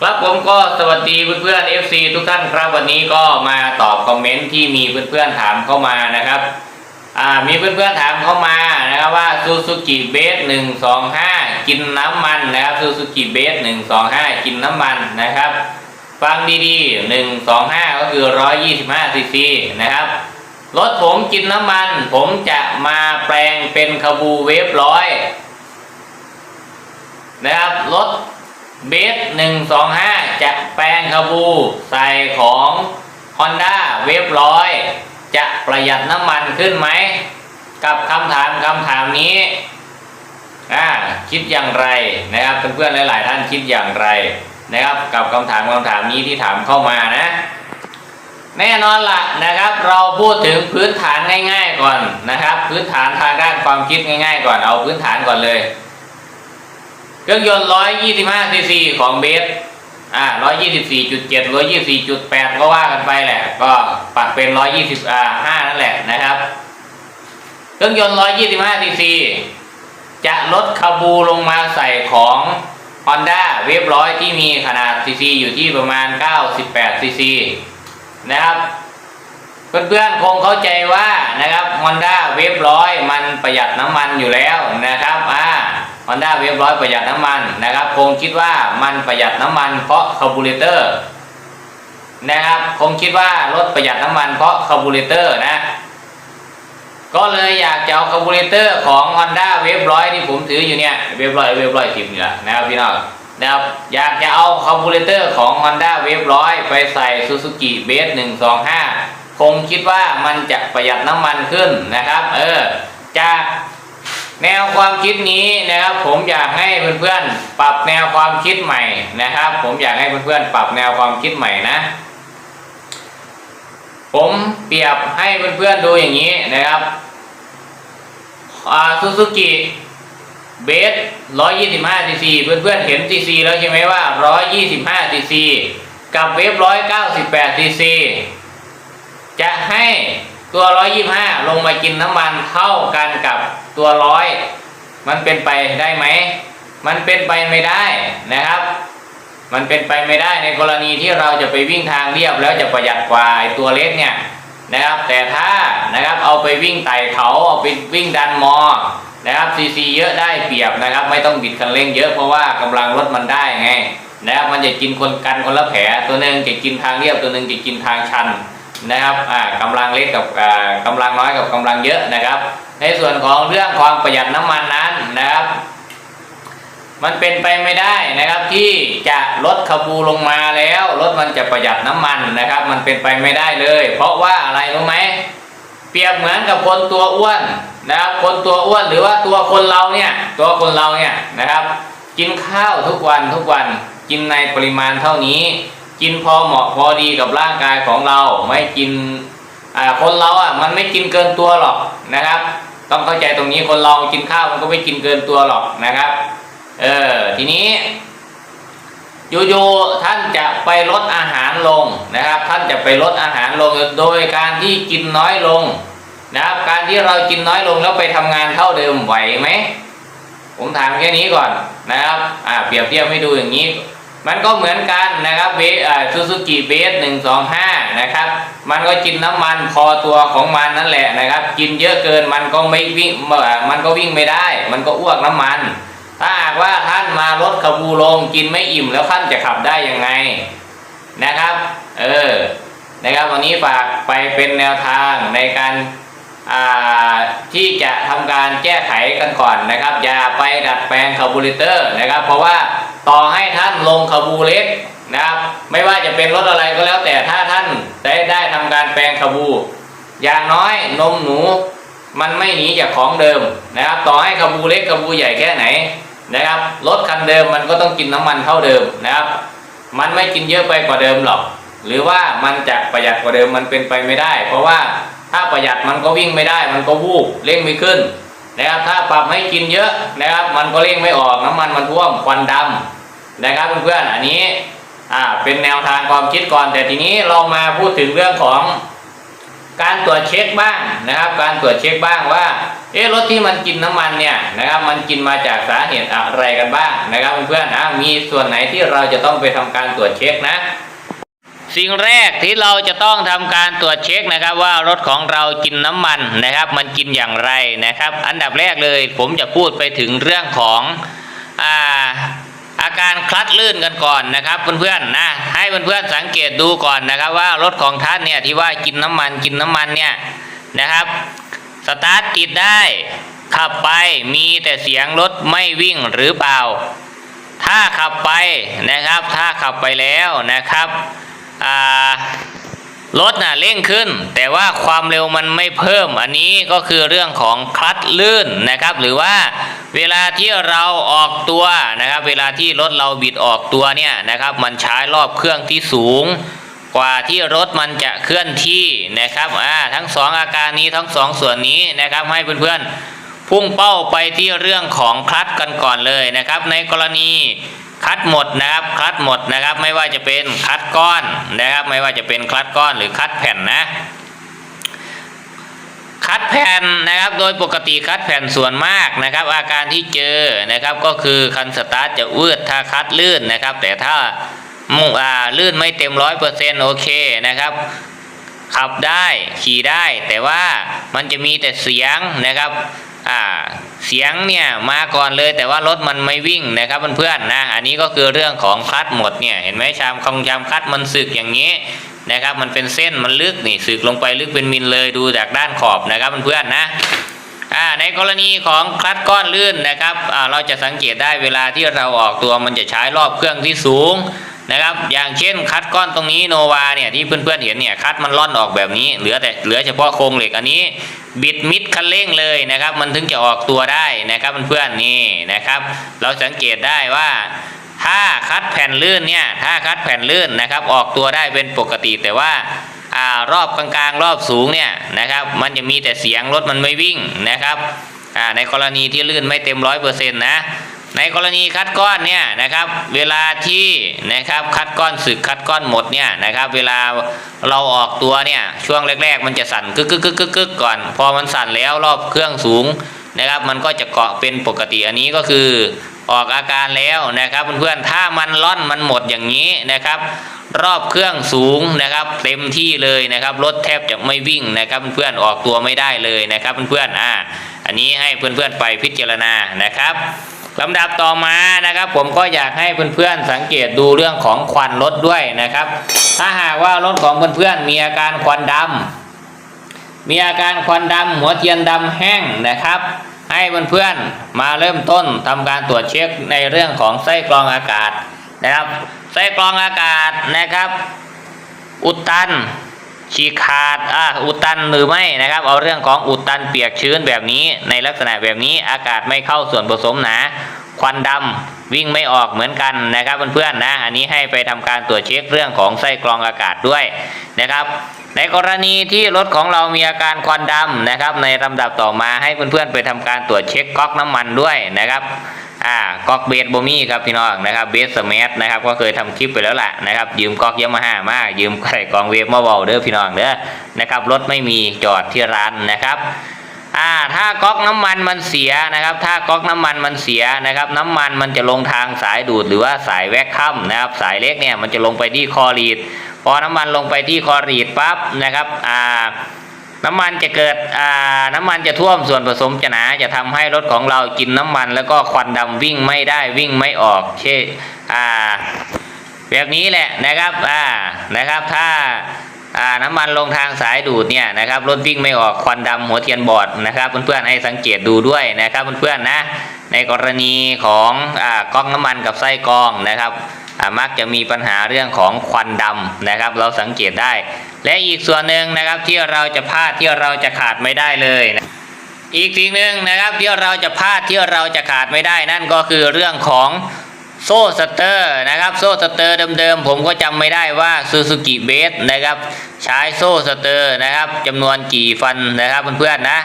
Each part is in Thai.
ครับผมก็สวัสดีเพื่อนๆ FC ทุกท่านครับวันนี้ก็มาตอบคอมเมนต์ที่มีเพื่อนๆถามเข้ามานะครับอ่ามีเพื่อนๆถามเข้ามานะครับว่าซูซูกิเบสหนึ่งสองห้ากินน้ำมันนะครับซูซูกิเบสหนึ่งสองห้ากินน้ำมันนะครับ ฟังดีๆหนึ่งสองห้าก็คือร้อยยี่สิบห้าซีซีนะครับรถผมกินน้ำมัน ผมจะมาแปลงเป็นคาบูเวฟร้อยนะครับรถ เบสหนึ่งสองห้าจะแปลงคาบูใส่ของ Honda เวฟร้อยจะประหยัดน้ำมันขึ้นไหม กับคำถามคำถามนี้อ่าคิดอย่างไรนะครับเพื่อนๆหลาย ๆ ท่านคิดอย่างไรนะครับ กับคำถามคำถามนี้ที่ถามเข้ามานะ แน่นอนละนะครับ เราพูดถึงพื้นฐานง่าย ๆ ก่อนนะครับ พื้นฐานทางด้านความคิดง่าย ๆ ก่อนเอาพื้นฐานก่อนเลย เครื่องยนต์125ซีซีของเบสอ่า124.7 124.8ก็ว่ากันไปแหละ ก็ปักเป็น120อ่า5นั่นแหละนะครับ เครื่องยนต์125ซีซีจะลดคาบูลงมาใส่ของ Honda เวฟร้อยที่มีขนาดซีซีอยู่ที่ประมาณ 98ซีซีนะครับ เพื่อนๆคงเข้าใจว่านะครับ Honda เวฟร้อยมันประหยัดน้ำมันอยู่แล้วนะครับอ่า Honda เวฟร้อยประหยัดน้ำมันนะครับ คงคิดว่ามันประหยัดน้ำมันเพราะคาร์บูเรเตอร์นะครับ คงคิดว่ารถประหยัดน้ำมันเพราะคาร์บูเรเตอร์นะ ก็เลยอยากจะเอาคาร์บูเรเตอร์ของ Honda เวฟร้อยที่ผมถืออยู่เนี่ยเวฟร้อยเวฟร้อยสิบนี่แหละนะครับพี่น้องนะครับอยากจะเอาคาร์บูเรเตอร์ของ Honda เวฟร้อยไปใส่ Suzuki Base 125 คงคิดว่ามันจะประหยัดน้ำมันขึ้นนะครับ เออจาก แนวความคิดนี้นะครับผมอยากให้เพื่อนๆปรับแนวความคิดใหม่นะครับ ผมอยากให้เพื่อนๆปรับแนวความคิดใหม่นะ ผมเปรียบให้เพื่อนๆดูอย่างนี้นะครับซูซูกิเบส125ซีซีเพื่อนๆเห็นซีซีแล้วใช่ไหมว่า 125ซีซีกับเวฟ198ซีซีจะให้ ตัว125ลงมากินน้ำมันเท่ากันกับตัวร้อยมันเป็นไปได้ไหม มันเป็นไปไม่ได้นะครับ มันเป็นไปไม่ได้ในกรณีที่เราจะไปวิ่งทางเรียบแล้วจะประหยัดกว่าไอ้ตัวเล็กเนี่ยนะครับ แต่ถ้านะครับเอาไปวิ่งไต่เขาเอาไปวิ่งดันมอนะครับซีซีเยอะได้เปรียบนะครับ ไม่ต้องบิดคันเร่งเยอะเพราะว่ากำลังรถมันได้ไงนะครับมันจะกินคนกันคนละแผลตัวหนึ่งจะกินทางเรียบตัวหนึ่งจะกินทางชัน นะครับอ่ากำลังเล็กกับอ่ากำลังน้อยกับกำลังเยอะนะครับ ในส่วนของเรื่องความประหยัดน้ำมันนั้นนะครับ มันเป็นไปไม่ได้นะครับที่จะลดคาบูลงมาแล้วรถมันจะประหยัดน้ำมันนะครับ มันเป็นไปไม่ได้เลย เพราะว่าอะไรรู้ไหมเปรียบเหมือนกับคนตัวอ้วนนะครับ คนตัวอ้วนหรือว่าตัวคนเราเนี่ย ตัวคนเราเนี่ยนะครับ กินข้าวทุกวันทุกวันกินในปริมาณเท่านี้ กินพอเหมาะพอดีกับร่างกายของเราไม่กินคนเราอะมันไม่กินเกินตัวหรอกนะครับ ต้องเข้าใจตรงนี้คนเรากินข้าวมันก็ไม่กินเกินตัวหรอกนะครับเออทีนี้อยู่ๆท่านจะไปลดอาหารลงนะครับ ท่านจะไปลดอาหารลงโดยการที่กินน้อยลงนะครับ การที่เรากินน้อยลงแล้วไปทำงานเท่าเดิมไหวไหมผมถามแค่นี้ก่อนนะครับอ่าเปรียบเทียบให้ดูอย่างนี้ มันก็เหมือนกันนะครับเบสซูซูกิเบสหนึ่งสองห้านะครับ มันก็กินน้ำมันพอตัวของมันนั่นแหละนะครับ กินเยอะเกินมันก็ไม่วิ่งมันก็วิ่งไม่ได้ มันก็อ้วกน้ำมัน ถ้าหากว่าท่านมาลดขบูลงกินไม่อิ่มแล้วท่านจะขับได้ยังไงนะครับ เออนะครับวันนี้ฝากไปเป็นแนวทางในการที่จะทำการแก้ไขกันก่อนนะครับ อย่าไปดัดแปลงคาร์บูเรเตอร์นะครับ เพราะว่า ต่อให้ท่านลงคาร์บูเล็กนะครับ ไม่ว่าจะเป็นรถอะไรก็แล้วแต่ถ้าท่านได้ได้ทำการแปลงคาร์บู อย่างน้อยนมหนูมันไม่หนีจากของเดิมนะครับ ต่อให้คาร์บูเล็กคาร์บูใหญ่แค่ไหนนะครับรถคันเดิมมันก็ต้องกินน้ำมันเท่าเดิมนะครับ มันไม่กินเยอะไปกว่าเดิมหรอก หรือว่ามันจะประหยัดกว่าเดิมมันเป็นไปไม่ได้ เพราะว่าถ้าประหยัดมันก็วิ่งไม่ได้ มันก็วูบเร่งไม่ขึ้น นะครับถ้าปรับให้กินเยอะนะครับมันก็เร่งไม่ออกน้ำมันมันท่วมควันดำนะครับเพื่อนๆอันนี้อ่าเป็นแนวทางความคิดก่อน แต่ทีนี้เรามาพูดถึงเรื่องของการตรวจเช็คบ้างนะครับ การตรวจเช็คบ้างว่าเอ๊ะรถที่มันกินน้ำมันเนี่ยนะครับมันกินมาจากสาเหตุอะไรกันบ้างนะครับเพื่อนๆอะมีส่วนไหนที่เราจะต้องไปทำการตรวจเช็คนะ สิ่งแรกที่เราจะต้องทำการตรวจเช็คนะครับว่ารถของเรากินน้ำมันนะครับ มันกินอย่างไรนะครับ อันดับแรกเลยผมจะพูดไปถึงเรื่องของอ่าอาการคลัดลื่นกันก่อนนะครับเพื่อนๆนะให้เพื่อนๆสังเกตดูก่อนนะครับ ว่ารถของท่านเนี่ยที่ว่ากินน้ำมันกินน้ำมันเนี่ยนะครับสตาร์ทติดได้ขับไปมีแต่เสียงรถไม่วิ่งหรือเปล่า ถ้าขับไปนะครับ ถ้าขับไปแล้วนะครับ รถน่ะเร่งขึ้น แต่ว่าความเร็วมันไม่เพิ่ม อันนี้ก็คือเรื่องของคลัตช์ลื่นนะครับ หรือว่าเวลาที่เราออกตัวนะครับ เวลาที่รถเราบิดออกตัวเนี่ยนะครับ มันใช้รอบเครื่องที่สูง กว่าที่รถมันจะเคลื่อนที่นะครับอ่าทั้งสองอาการนี้ทั้งสองส่วนนี้นะครับ ให้เพื่อนๆพุ่งเป้าไปที่เรื่องของคลัตช์กันก่อนเลยนะครับ ในกรณี คลัตช์หมดนะครับคลัตช์หมดนะครับ ไม่ว่าจะเป็นคลัตช์ก้อนนะครับ ไม่ว่าจะเป็นคลัตช์ก้อนหรือคลัตช์แผ่นนะ คัดแผ่นนะครับ โดยปกติคัดแผ่นส่วนมากนะครับ อาการที่เจอนะครับก็คือคันสตาร์ทจะวืดถ้าคัดลื่นนะครับ แต่ถ้ามุอ่าลื่นไม่เต็มร้อยเปอร์เซ็นต์โอเคนะครับขับได้ขี่ได้แต่ว่ามันจะมีแต่เสียงนะครับ อ่าเสียงเนี่ยมาก่อนเลยแต่ว่ารถมันไม่วิ่งนะครับเพื่อนๆนะอันนี้ก็คือเรื่องของคลัตหมดเนี่ยเห็นไหมชามคองชามคลัตมันสึกอย่างนี้นะครับมันเป็นเส้นมันลึกนี่สึกลงไปลึกเป็นมิลเลยดูจากด้านขอบนะครับเพื่อนๆนะอ่าในกรณีของคลัตก้อนลื่นนะครับอ่าเราจะสังเกตได้เวลาที่เราออกตัวมันจะใช้รอบเครื่องที่สูง นะครับ อย่างเช่นคัดก้อนตรงนี้โนวาเนี่ยที่เพื่อนๆเห็นเนี่ยคัดมันล่อนออกแบบนี้ เหลือแต่เหลือเฉพาะโครงเหล็กอันนี้ บิดมิดคันเร่งเลยนะครับ มันถึงจะออกตัวได้นะครับเพื่อนๆนี่นะครับ เราสังเกตได้ว่าถ้าคัดแผ่นลื่นเนี่ยถ้าคัดแผ่นลื่นนะครับ ออกตัวได้เป็นปกติแต่ว่าอ่ารอบกลางๆ รอบสูงเนี่ยนะครับ มันจะมีแต่เสียงรถมันไม่วิ่งนะครับอ่าในกรณีที่ลื่นไม่เต็มร้อยเปอร์เซ็นต์นะ ในกรณีคัดก้อนเนี่ยนะครับเวลาที่นะครับคัดก้อนสึกคัดก้อนหมดเนี่ยนะครับเวลาเราออกตัวเนี่ยช่วงแรก ๆ มันจะสั่นกึกกึกกึกกึกกึกก่อน พอมันสั่นแล้วรอบเครื่องสูงนะครับ มันก็จะเกาะเป็นปกติอันนี้ก็คือออกอาการแล้วนะครับเพื่อนๆถ้ามันล่อนมันหมดอย่างนี้นะครับ รอบเครื่องสูงนะครับเต็มที่เลยนะครับรถแทบจะไม่วิ่งนะครับเพื่อนๆออกตัวไม่ได้เลยนะครับเพื่อนๆอ่าอันนี้ให้เพื่อนๆไปพิจารณานะครับ ลำดับต่อมานะครับ ผมก็อยากให้เพื่อนๆสังเกตดูเรื่องของควันรถด้วยนะครับ ถ้าหากว่ารถของเพื่อนๆมีอาการควันดำมีอาการควันดำหัวเทียนดำแห้งนะครับ ให้เพื่อนๆมาเริ่มต้นทำการตรวจเช็คในเรื่องของไส้กรองอากาศนะครับ ไส้กรองอากาศนะครับ อุดตัน ฉีกขาดอ่าอุดตันหรือไม่นะครับ เอาเรื่องของอุดตันเปียกชื้นแบบนี้ในลักษณะแบบนี้อากาศไม่เข้าส่วนผสมหนา ควันดำวิ่งไม่ออกเหมือนกันนะครับเพื่อนๆนะอันนี้ให้ไปทำการตรวจเช็คเรื่องของไส้กรองอากาศด้วยนะครับ ในกรณีที่รถของเรามีอาการควันดำนะครับ ในลำดับต่อมาให้เพื่อนๆไปทำการตรวจเช็คก๊อกน้ำมันด้วยนะครับ อ่าก๊อกเบสโบมี่ครับพี่น้องนะครับเบสสมัทนะครับก็เคยทำคลิปไปแล้วแหละนะครับยืมก๊อกยามาฮ่ามายืมใส่กองเวฟมาเบาเด้อพี่น้องเด้อนะครับรถไม่มีจอดที่ร้านนะครับอ่าถ้าก๊อกน้ำมันมันเสียนะครับ ถ้าก๊อกน้ำมันมันเสียนะครับ น้ำมันมันจะลงทางสายดูดหรือว่าสายแวคคัมนะครับ สายเล็กเนี่ยมันจะลงไปที่คอรีดพอน้ำมันลงไปที่คอรีดปั๊บนะครับอ่า น้ำมันจะเกิดน้ำมันจะท่วมส่วนผสมจะหนาจะทำให้รถของเรากินน้ำมัน แล้วก็ควันดำวิ่งไม่ได้วิ่งไม่ออก เช่าแบบนี้แหละนะครับอ่านะครับถ้าอ่าน้ำมันลงทางสายดูดเนี่ยนะครับรถวิ่งไม่ออกควันดำหัวเทียนบอดนะครับเพื่อนๆให้สังเกตดูด้วยนะครับเพื่อนๆนะในกรณีของอ่าก๊อกน้ำมันกับไส้กองนะครับ มักจะมีปัญหาเรื่องของควันดำนะครับ เราสังเกตได้ และอีกส่วนหนึ่งนะครับที่เราจะพลาดที่เราจะขาดไม่ได้เลยนะอีกสิ่งหนึ่งนะครับที่เราจะพลาดที่เราจะขาดไม่ได้นั่นก็คือเรื่องของโซ่สเตอร์นะครับโซ่สเตอร์เดิมๆผมก็จำไม่ได้ว่าซูซูกิเบสนะครับ ใช้โซ่สเตอร์นะครับจำนวนกี่ฟันนะครับเพื่อนๆนะ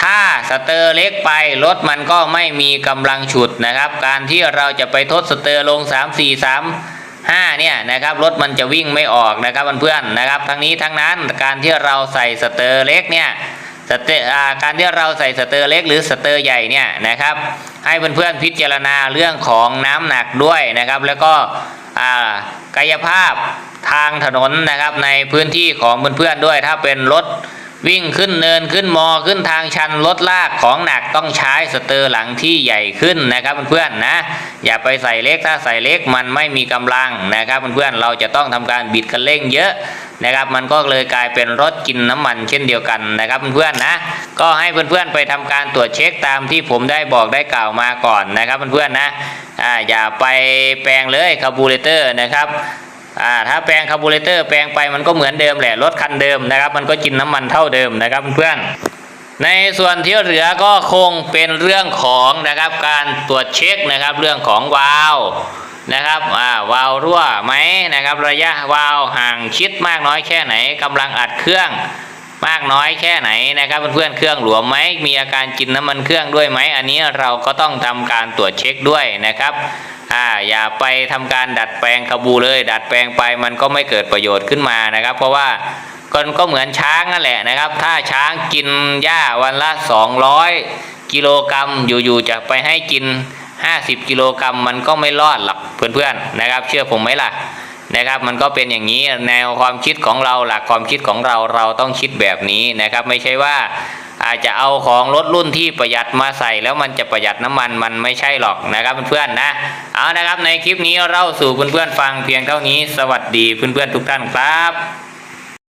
ถ้าสเตอร์เล็กไปรถมันก็ไม่มีกำลังฉุดนะครับ การที่เราจะไปทดสเตอร์ลง 3 4 3 5เนี่ยนะครับรถมันจะวิ่งไม่ออกนะครับเพื่อนๆนะครับ ทั้งนี้ทั้งนั้นการที่เราใส่สเตอร์เล็กเนี่ยสเตอร์การที่เราใส่สเตอร์เล็กหรือสเตอร์ใหญ่เนี่ยนะครับ ให้เพื่อนๆพิจารณาเรื่องของน้ำหนักด้วยนะครับ แล้วก็กายภาพทางถนนนะครับในพื้นที่ของเพื่อนๆด้วย ถ้าเป็นรถ วิ่งขึ้นเนินขึ้นมอขึ้นทางชันรถลากของหนักต้องใช้สเตอร์หลังที่ใหญ่ขึ้นนะครับเพื่อนๆนะ อย่าไปใส่เล็กถ้าใส่เล็กมันไม่มีกำลังนะครับเพื่อนๆเราจะต้องทำการบิดคันเร่งเยอะนะครับ มันก็เลยกลายเป็นรถกินน้ำมันเช่นเดียวกันนะครับเพื่อนๆนะ ก็ให้เพื่อนๆไปทำการตรวจเช็คตามที่ผมได้บอกได้กล่าวมาก่อนนะครับเพื่อนๆนะอ่าอย่าไปแปลงเลยคาร์บูเรเตอร์นะครับ อ่าถ้าแปลงคาร์บูเรเตอร์แปลงไปมันก็เหมือนเดิมแหละรถคันเดิมนะครับ มันก็กินน้ำมันเท่าเดิมนะครับเพื่อนในส่วนที่เหลือก็คงเป็นเรื่องของนะครับการตรวจเช็คนะครับเรื่องของวาลนะครับอ่าวาลรั่วไหมนะครับ ระยะวาลห่างชิดมากน้อยแค่ไหนกำลังอัดเครื่องมากน้อยแค่ไหนนะครับเพื่อนๆเครื่องหลวมไหมมีอาการกินน้ำมันเครื่องด้วยไหม อันนี้เราก็ต้องทำการตรวจเช็คด้วยนะครับ อ่าอย่าไปทำการดัดแปลงคาบูเลย ดัดแปลงไปมันก็ไม่เกิดประโยชน์ขึ้นมานะครับ เพราะว่าก็ก็เหมือนช้างนั่นแหละนะครับ ถ้าช้างกินหญ้าวันละ 200 กิโลกรัมอยู่ๆจะไปให้กิน 50 กิโลกรัมมันก็ไม่รอดหรอกเพื่อนๆนะครับ เชื่อผมไหมล่ะนะครับมันก็เป็นอย่างนี้แนวความคิดของเราหลักความคิดของเราเราต้องคิดแบบนี้นะครับ ไม่ใช่ว่า อาจจะเอาของรถรุ่นที่ประหยัดมาใส่แล้วมันจะประหยัดน้ำมันมันไม่ใช่หรอกนะครับเพื่อนๆนะเอานะครับในคลิปนี้เราสู่เพื่อนๆฟังเพียงเท่านี้ สวัสดีเพื่อนๆทุกท่านครับ